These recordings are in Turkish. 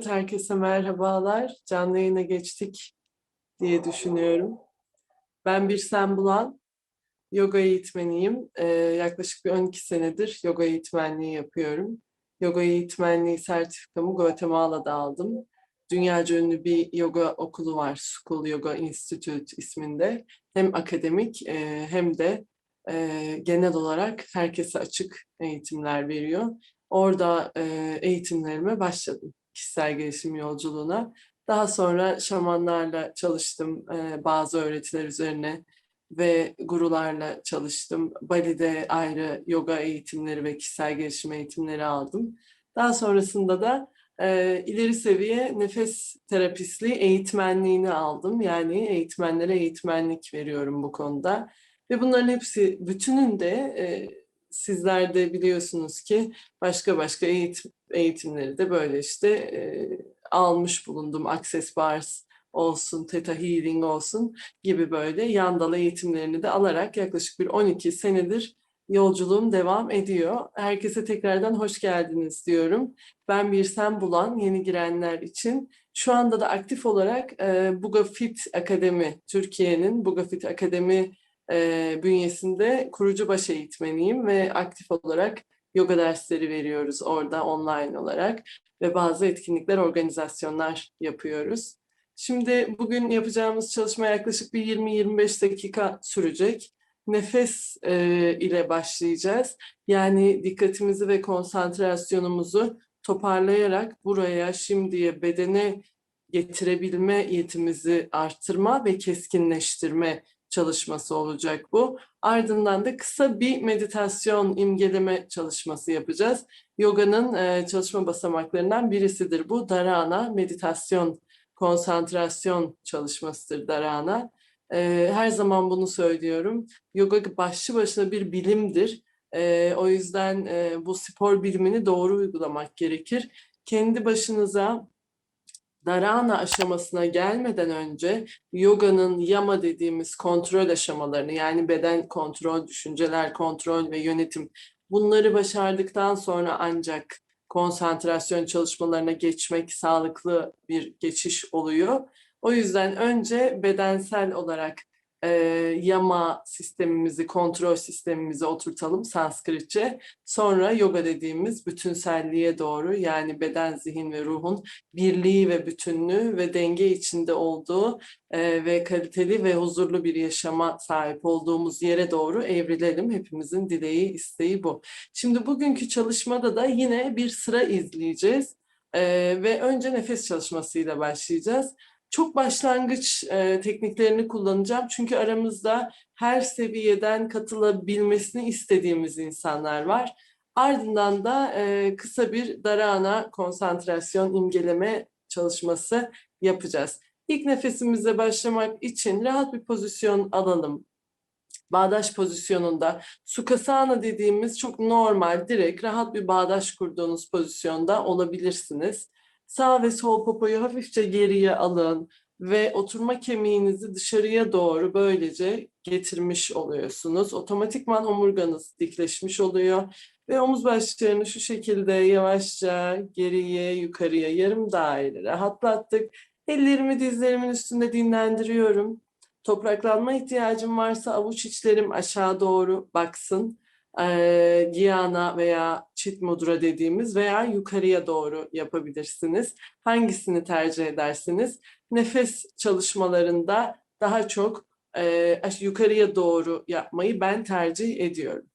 Evet, herkese merhabalar. Canlı yayına geçtik diye düşünüyorum. Ben bir sen bulan yoga eğitmeniyim. Ee, yaklaşık bir 12 senedir yoga eğitmenliği yapıyorum. Yoga eğitmenliği sertifikamı Guatemala'da aldım. Dünyaca ünlü bir yoga okulu var, School Yoga Institute isminde. Hem akademik e, hem de e, genel olarak herkese açık eğitimler veriyor. Orada e, eğitimlerime başladım kişisel gelişim yolculuğuna. Daha sonra şamanlarla çalıştım bazı öğretiler üzerine ve gurularla çalıştım. Bali'de ayrı yoga eğitimleri ve kişisel gelişim eğitimleri aldım. Daha sonrasında da ileri seviye nefes terapistliği eğitmenliğini aldım. Yani eğitmenlere eğitmenlik veriyorum bu konuda. Ve bunların hepsi bütününde sizler de biliyorsunuz ki başka başka eğitim, eğitimleri de böyle işte e, almış bulundum. Access Bars olsun, Theta Healing olsun gibi böyle yandalı eğitimlerini de alarak yaklaşık bir 12 senedir yolculuğum devam ediyor. Herkese tekrardan hoş geldiniz diyorum. Ben bir sen bulan yeni girenler için şu anda da aktif olarak e, Buga Fit Akademi, Türkiye'nin Buga Fit Akademi e, bünyesinde kurucu baş eğitmeniyim ve aktif olarak yoga dersleri veriyoruz orada online olarak ve bazı etkinlikler, organizasyonlar yapıyoruz. Şimdi bugün yapacağımız çalışma yaklaşık bir 20-25 dakika sürecek. Nefes e, ile başlayacağız. Yani dikkatimizi ve konsantrasyonumuzu toparlayarak buraya, şimdiye, bedene getirebilme yetimizi arttırma ve keskinleştirme çalışması olacak bu. Ardından da kısa bir meditasyon imgeleme çalışması yapacağız. Yoga'nın e, çalışma basamaklarından birisidir bu. Dharana meditasyon, konsantrasyon çalışmasıdır Dharana. E, her zaman bunu söylüyorum. Yoga başlı başına bir bilimdir. E, o yüzden e, bu spor bilimini doğru uygulamak gerekir. Kendi başınıza Dharana aşamasına gelmeden önce yoganın yama dediğimiz kontrol aşamalarını yani beden kontrol, düşünceler kontrol ve yönetim bunları başardıktan sonra ancak konsantrasyon çalışmalarına geçmek sağlıklı bir geçiş oluyor. O yüzden önce bedensel olarak e, yama sistemimizi, kontrol sistemimizi oturtalım Sanskritçe. Sonra yoga dediğimiz bütünselliğe doğru yani beden, zihin ve ruhun birliği ve bütünlüğü ve denge içinde olduğu e, ve kaliteli ve huzurlu bir yaşama sahip olduğumuz yere doğru evrilelim. Hepimizin dileği, isteği bu. Şimdi bugünkü çalışmada da yine bir sıra izleyeceğiz. E, ve önce nefes çalışmasıyla başlayacağız çok başlangıç e, tekniklerini kullanacağım. Çünkü aramızda her seviyeden katılabilmesini istediğimiz insanlar var. Ardından da e, kısa bir darana konsantrasyon imgeleme çalışması yapacağız. İlk nefesimize başlamak için rahat bir pozisyon alalım. Bağdaş pozisyonunda sukasana dediğimiz çok normal, direkt rahat bir bağdaş kurduğunuz pozisyonda olabilirsiniz. Sağ ve sol popoyu hafifçe geriye alın ve oturma kemiğinizi dışarıya doğru böylece getirmiş oluyorsunuz. Otomatikman omurganız dikleşmiş oluyor ve omuz başlarını şu şekilde yavaşça geriye yukarıya yarım daire rahatlattık. Ellerimi dizlerimin üstünde dinlendiriyorum. Topraklanma ihtiyacım varsa avuç içlerim aşağı doğru baksın e, Giyana veya Çit Mudra dediğimiz veya yukarıya doğru yapabilirsiniz. Hangisini tercih edersiniz? Nefes çalışmalarında daha çok yukarıya doğru yapmayı ben tercih ediyorum.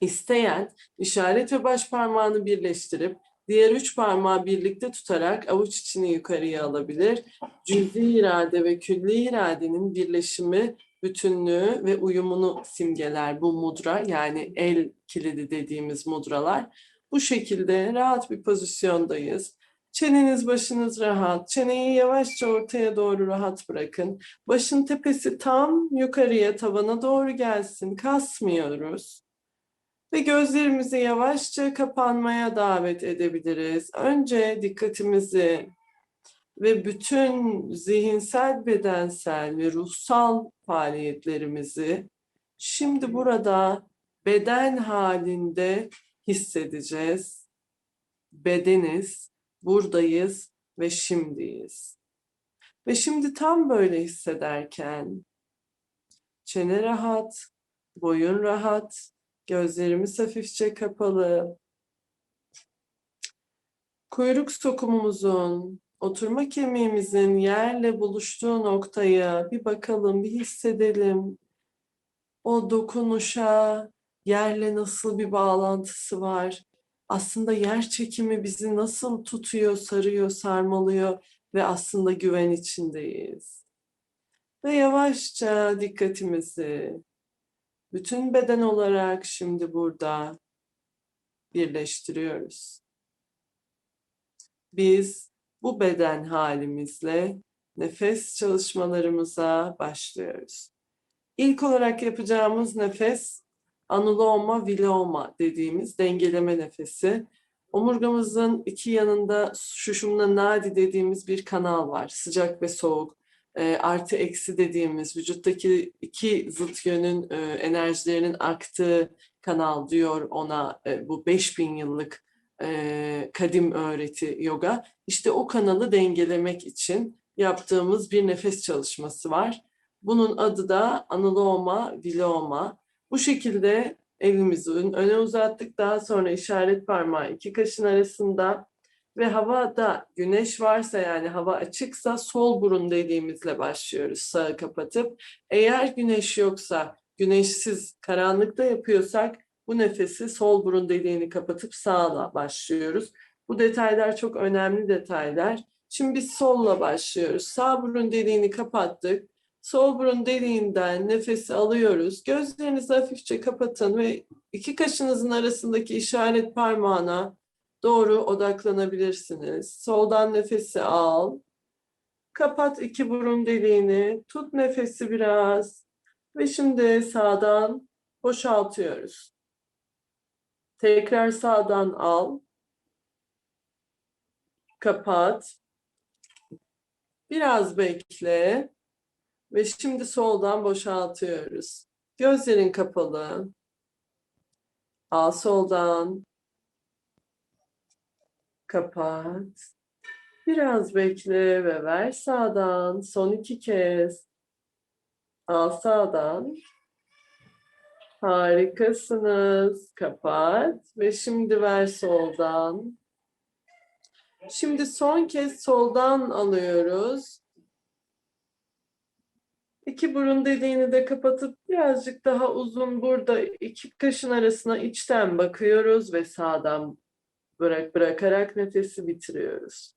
İsteyen işaret ve baş parmağını birleştirip diğer üç parmağı birlikte tutarak avuç içini yukarıya alabilir. Cüz'i irade ve külli iradenin birleşimi bütünlüğü ve uyumunu simgeler bu mudra yani el kilidi dediğimiz mudralar. Bu şekilde rahat bir pozisyondayız. Çeneniz başınız rahat. Çeneyi yavaşça ortaya doğru rahat bırakın. Başın tepesi tam yukarıya tavana doğru gelsin. Kasmıyoruz. Ve gözlerimizi yavaşça kapanmaya davet edebiliriz. Önce dikkatimizi ve bütün zihinsel, bedensel ve ruhsal faaliyetlerimizi şimdi burada beden halinde hissedeceğiz. Bedeniz buradayız ve şimdiyiz. Ve şimdi tam böyle hissederken çene rahat, boyun rahat, gözlerimiz hafifçe kapalı. Kuyruk sokumumuzun, oturma kemiğimizin yerle buluştuğu noktaya bir bakalım, bir hissedelim. O dokunuşa yerle nasıl bir bağlantısı var? Aslında yer çekimi bizi nasıl tutuyor, sarıyor, sarmalıyor ve aslında güven içindeyiz. Ve yavaşça dikkatimizi bütün beden olarak şimdi burada birleştiriyoruz. Biz bu beden halimizle nefes çalışmalarımıza başlıyoruz. İlk olarak yapacağımız nefes anuloma viloma dediğimiz dengeleme nefesi. Omurgamızın iki yanında şuşumna nadi dediğimiz bir kanal var. Sıcak ve soğuk, e, artı eksi dediğimiz vücuttaki iki zıt yönün e, enerjilerinin aktığı kanal diyor ona e, bu 5000 yıllık kadim öğreti yoga. İşte o kanalı dengelemek için yaptığımız bir nefes çalışması var. Bunun adı da anuloma viloma. Bu şekilde elimizi öne uzattık. Daha sonra işaret parmağı iki kaşın arasında ve havada güneş varsa yani hava açıksa sol burun dediğimizle başlıyoruz sağı kapatıp. Eğer güneş yoksa güneşsiz karanlıkta yapıyorsak bu nefesi sol burun deliğini kapatıp sağla başlıyoruz. Bu detaylar çok önemli detaylar. Şimdi biz solla başlıyoruz. Sağ burun deliğini kapattık. Sol burun deliğinden nefesi alıyoruz. Gözlerinizi hafifçe kapatın ve iki kaşınızın arasındaki işaret parmağına doğru odaklanabilirsiniz. Soldan nefesi al. Kapat iki burun deliğini. Tut nefesi biraz. Ve şimdi sağdan boşaltıyoruz. Tekrar sağdan al. Kapat. Biraz bekle. Ve şimdi soldan boşaltıyoruz. Gözlerin kapalı. Al soldan. Kapat. Biraz bekle ve ver sağdan. Son iki kez. Al sağdan. Harikasınız. Kapat. Ve şimdi ver soldan. Şimdi son kez soldan alıyoruz. İki burun deliğini de kapatıp birazcık daha uzun burada iki kaşın arasına içten bakıyoruz ve sağdan bırak bırakarak nefesi bitiriyoruz.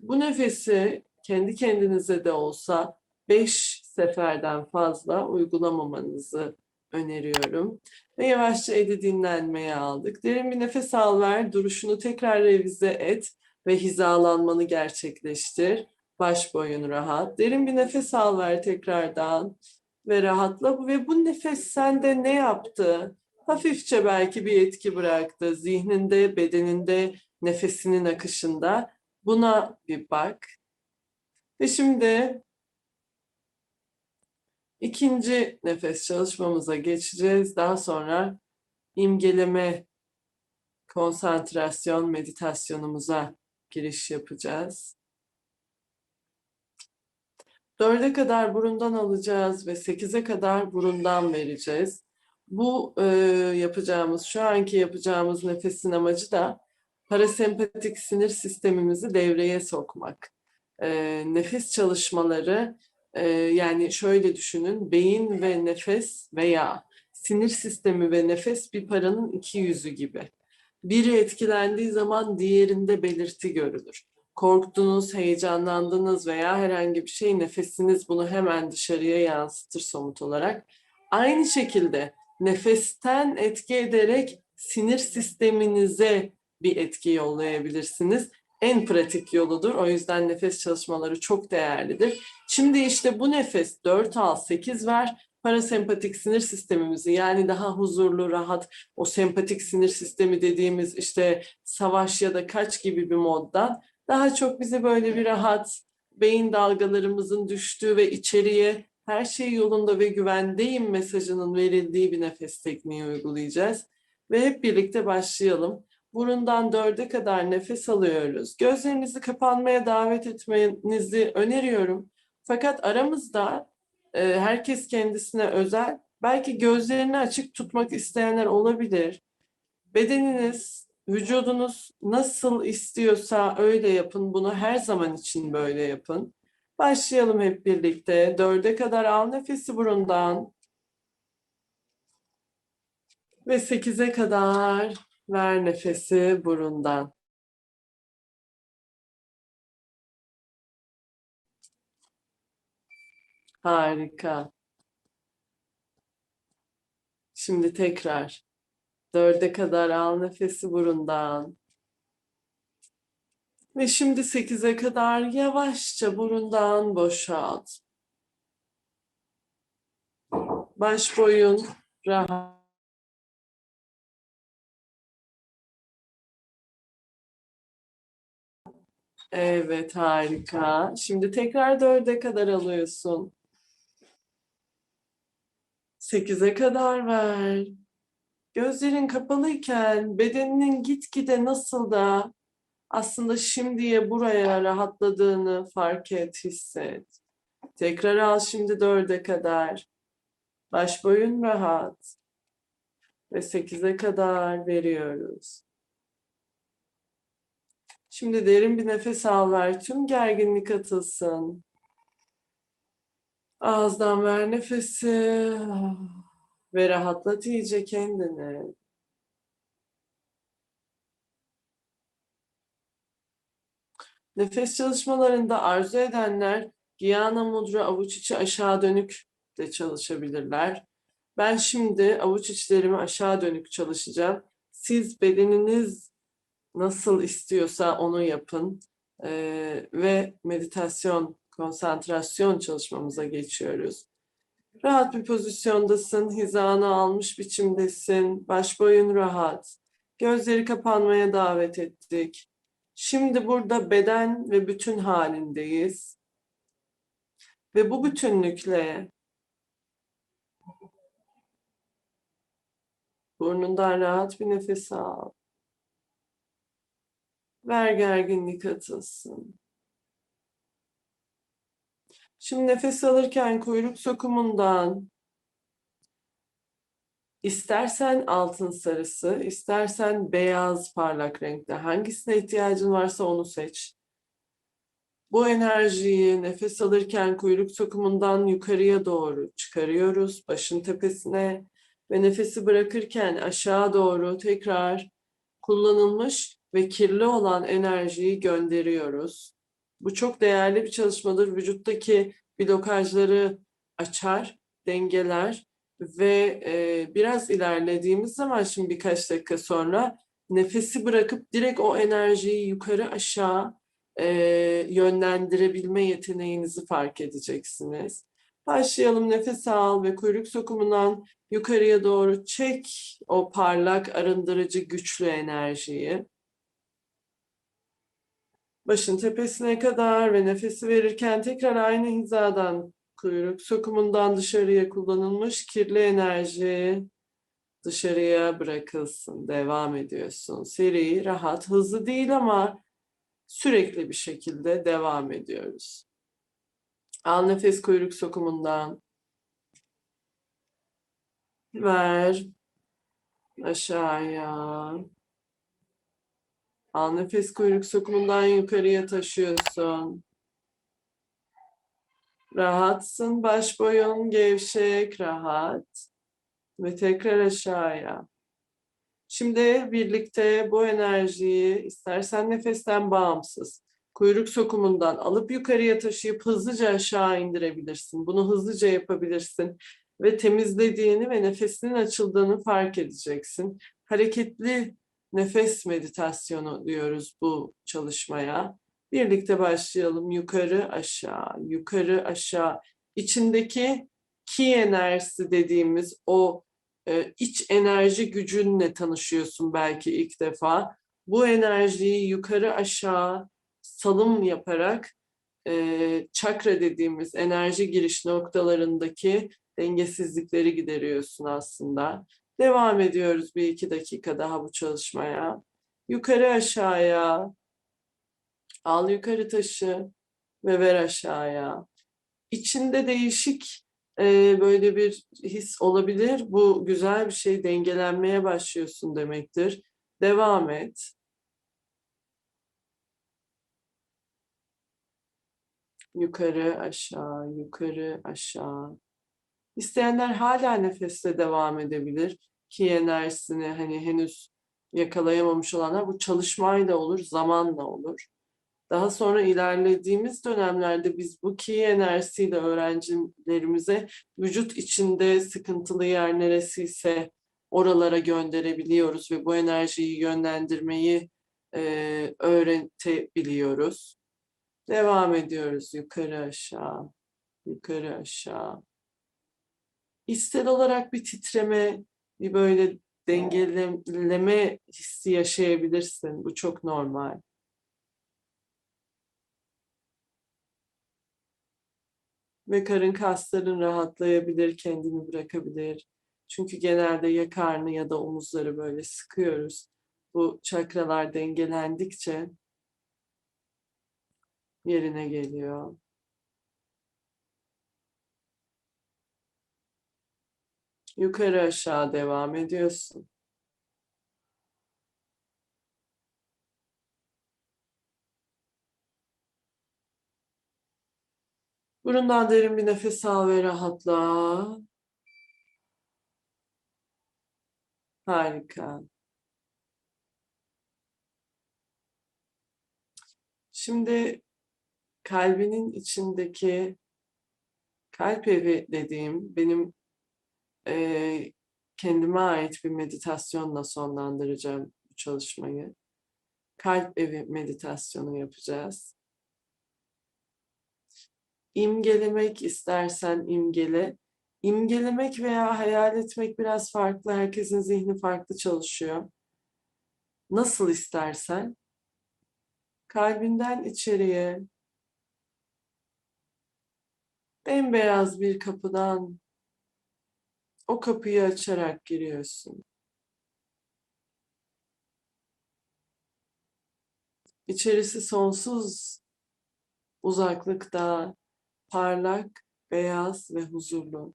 Bu nefesi kendi kendinize de olsa beş seferden fazla uygulamamanızı öneriyorum. Ve yavaşça eli dinlenmeye aldık. Derin bir nefes al ver, duruşunu tekrar revize et ve hizalanmanı gerçekleştir. Baş boyun rahat. Derin bir nefes al ver tekrardan ve rahatla. Ve bu nefes sende ne yaptı? Hafifçe belki bir etki bıraktı. Zihninde, bedeninde, nefesinin akışında. Buna bir bak. Ve şimdi ikinci nefes çalışmamıza geçeceğiz. Daha sonra imgeleme, konsantrasyon meditasyonumuza giriş yapacağız. Dörde kadar burundan alacağız ve sekize kadar burundan vereceğiz. Bu e, yapacağımız, şu anki yapacağımız nefesin amacı da parasempatik sinir sistemimizi devreye sokmak. E, nefes çalışmaları, e, yani şöyle düşünün, beyin ve nefes veya sinir sistemi ve nefes bir paranın iki yüzü gibi. Biri etkilendiği zaman diğerinde belirti görülür korktunuz, heyecanlandınız veya herhangi bir şey nefesiniz bunu hemen dışarıya yansıtır somut olarak. Aynı şekilde nefesten etki ederek sinir sisteminize bir etki yollayabilirsiniz. En pratik yoludur. O yüzden nefes çalışmaları çok değerlidir. Şimdi işte bu nefes 4 al 8 ver parasempatik sinir sistemimizi yani daha huzurlu, rahat o sempatik sinir sistemi dediğimiz işte savaş ya da kaç gibi bir moddan daha çok bize böyle bir rahat beyin dalgalarımızın düştüğü ve içeriye her şey yolunda ve güvendeyim mesajının verildiği bir nefes tekniği uygulayacağız. Ve hep birlikte başlayalım. Burundan dörde kadar nefes alıyoruz. Gözlerinizi kapanmaya davet etmenizi öneriyorum. Fakat aramızda e, herkes kendisine özel, belki gözlerini açık tutmak isteyenler olabilir. Bedeniniz, vücudunuz nasıl istiyorsa öyle yapın. Bunu her zaman için böyle yapın. Başlayalım hep birlikte. Dörde kadar al nefesi burundan. Ve sekize kadar ver nefesi burundan. Harika. Şimdi tekrar. Dörde kadar al nefesi burundan. Ve şimdi sekize kadar yavaşça burundan boşalt. Baş boyun rahat. Evet harika. Şimdi tekrar dörde kadar alıyorsun. Sekize kadar ver. Gözlerin kapalıyken bedeninin gitgide nasıl da aslında şimdiye buraya rahatladığını fark et, hisset. Tekrar al şimdi dörde kadar. Baş boyun rahat. Ve sekize kadar veriyoruz. Şimdi derin bir nefes al ver. Tüm gerginlik atılsın. Ağızdan ver nefesi. Ve rahatlat iyice kendini. Nefes çalışmalarında arzu edenler Giyana Mudra avuç içi aşağı dönük de çalışabilirler. Ben şimdi avuç içlerimi aşağı dönük çalışacağım. Siz bedeniniz nasıl istiyorsa onu yapın ee, ve meditasyon, konsantrasyon çalışmamıza geçiyoruz. Rahat bir pozisyondasın, hizanı almış biçimdesin, baş boyun rahat. Gözleri kapanmaya davet ettik. Şimdi burada beden ve bütün halindeyiz. Ve bu bütünlükle burnundan rahat bir nefes al. Ver gerginlik atılsın. Şimdi nefes alırken kuyruk sokumundan istersen altın sarısı, istersen beyaz parlak renkte hangisine ihtiyacın varsa onu seç. Bu enerjiyi nefes alırken kuyruk sokumundan yukarıya doğru çıkarıyoruz, başın tepesine ve nefesi bırakırken aşağı doğru tekrar kullanılmış ve kirli olan enerjiyi gönderiyoruz. Bu çok değerli bir çalışmadır. Vücuttaki blokajları açar, dengeler ve e, biraz ilerlediğimiz zaman şimdi birkaç dakika sonra nefesi bırakıp direkt o enerjiyi yukarı aşağı e, yönlendirebilme yeteneğinizi fark edeceksiniz. Başlayalım nefes al ve kuyruk sokumundan yukarıya doğru çek o parlak, arındırıcı, güçlü enerjiyi. Başın tepesine kadar ve nefesi verirken tekrar aynı hizadan kuyruk sokumundan dışarıya kullanılmış kirli enerji dışarıya bırakılsın. Devam ediyorsun. Seri, rahat, hızlı değil ama sürekli bir şekilde devam ediyoruz. Al nefes kuyruk sokumundan. Ver. Aşağıya. Al nefes kuyruk sokumundan yukarıya taşıyorsun. Rahatsın, baş boyun gevşek, rahat. Ve tekrar aşağıya. Şimdi birlikte bu enerjiyi istersen nefesten bağımsız, kuyruk sokumundan alıp yukarıya taşıyıp hızlıca aşağı indirebilirsin. Bunu hızlıca yapabilirsin ve temizlediğini ve nefesinin açıldığını fark edeceksin. Hareketli nefes meditasyonu diyoruz bu çalışmaya. Birlikte başlayalım. Yukarı aşağı, yukarı aşağı. İçindeki ki enerjisi dediğimiz o e, iç enerji gücünle tanışıyorsun belki ilk defa. Bu enerjiyi yukarı aşağı salım yaparak e, çakra dediğimiz enerji giriş noktalarındaki dengesizlikleri gideriyorsun aslında. Devam ediyoruz bir iki dakika daha bu çalışmaya. Yukarı aşağıya. Al yukarı taşı ve ver aşağıya. İçinde değişik e, böyle bir his olabilir. Bu güzel bir şey. Dengelenmeye başlıyorsun demektir. Devam et. Yukarı aşağı, yukarı aşağı. İsteyenler hala nefeste devam edebilir. Ki enerjisini hani henüz yakalayamamış olanlar bu çalışmayla olur, zamanla olur. Daha sonra ilerlediğimiz dönemlerde biz bu ki enerjisiyle öğrencilerimize vücut içinde sıkıntılı yer neresiyse oralara gönderebiliyoruz ve bu enerjiyi yönlendirmeyi e, öğretebiliyoruz. Devam ediyoruz yukarı aşağı, yukarı aşağı. İstel olarak bir titreme, bir böyle dengeleme hissi yaşayabilirsin. Bu çok normal. Ve karın kasların rahatlayabilir, kendini bırakabilir. Çünkü genelde ya karnı ya da omuzları böyle sıkıyoruz. Bu çakralar dengelendikçe yerine geliyor. Yukarı aşağı devam ediyorsun. Burundan derin bir nefes al ve rahatla. Harika. Şimdi kalbinin içindeki kalp evi dediğim benim e, kendime ait bir meditasyonla sonlandıracağım bu çalışmayı. Kalp evi meditasyonu yapacağız. İmgelemek istersen imgele. İmgelemek veya hayal etmek biraz farklı. Herkesin zihni farklı çalışıyor. Nasıl istersen kalbinden içeriye bembeyaz bir kapıdan o kapıyı açarak giriyorsun. İçerisi sonsuz uzaklıkta, parlak, beyaz ve huzurlu.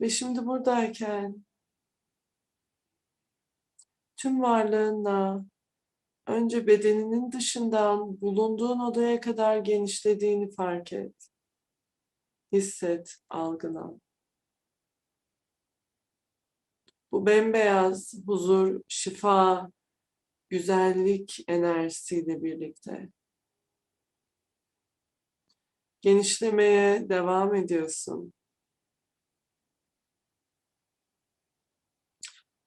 Ve şimdi buradayken tüm varlığınla önce bedeninin dışından bulunduğun odaya kadar genişlediğini fark et. Hisset, algılan. Bu bembeyaz huzur, şifa, güzellik enerjisiyle birlikte genişlemeye devam ediyorsun.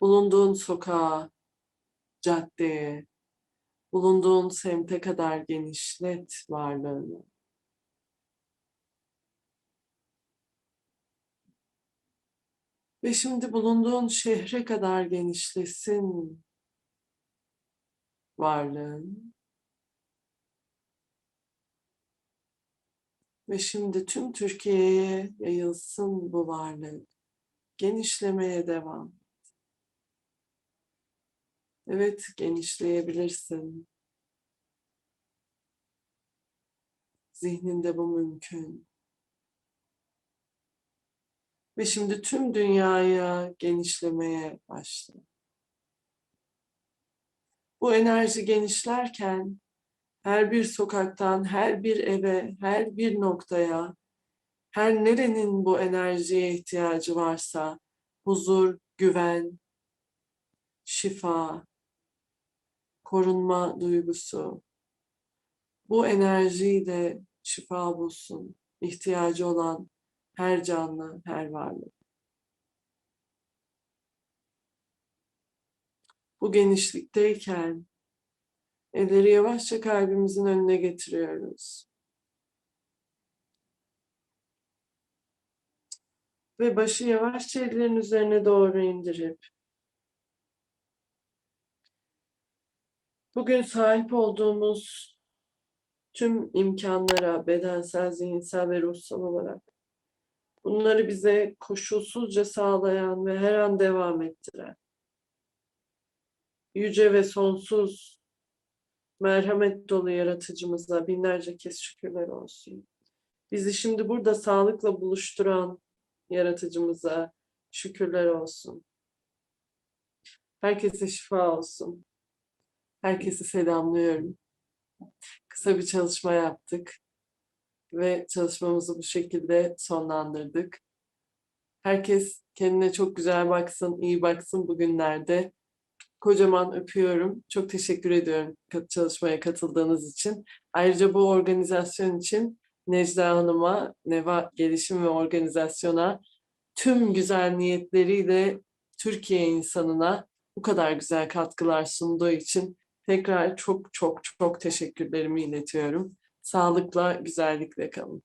Bulunduğun sokağa, caddeye, bulunduğun semte kadar genişlet varlığını. Ve şimdi bulunduğun şehre kadar genişlesin varlığın. Ve şimdi tüm Türkiye'ye yayılsın bu varlık. Genişlemeye devam. Evet, genişleyebilirsin. Zihninde bu mümkün. Ve şimdi tüm dünyaya genişlemeye başla. Bu enerji genişlerken her bir sokaktan, her bir eve, her bir noktaya, her nerenin bu enerjiye ihtiyacı varsa huzur, güven, şifa, korunma duygusu bu enerjiyle şifa bulsun. ihtiyacı olan her canlı, her varlık. Bu genişlikteyken elleri yavaşça kalbimizin önüne getiriyoruz. Ve başı yavaşça ellerin üzerine doğru indirip bugün sahip olduğumuz tüm imkanlara bedensel, zihinsel ve ruhsal olarak Bunları bize koşulsuzca sağlayan ve her an devam ettiren, yüce ve sonsuz merhamet dolu yaratıcımıza binlerce kez şükürler olsun. Bizi şimdi burada sağlıkla buluşturan yaratıcımıza şükürler olsun. Herkese şifa olsun. Herkesi selamlıyorum. Kısa bir çalışma yaptık ve çalışmamızı bu şekilde sonlandırdık. Herkes kendine çok güzel baksın, iyi baksın bugünlerde. Kocaman öpüyorum. Çok teşekkür ediyorum çalışmaya katıldığınız için. Ayrıca bu organizasyon için Necla Hanım'a, Neva Gelişim ve Organizasyon'a tüm güzel niyetleriyle Türkiye insanına bu kadar güzel katkılar sunduğu için tekrar çok çok çok teşekkürlerimi iletiyorum. Sağlıkla, güzellikle kalın.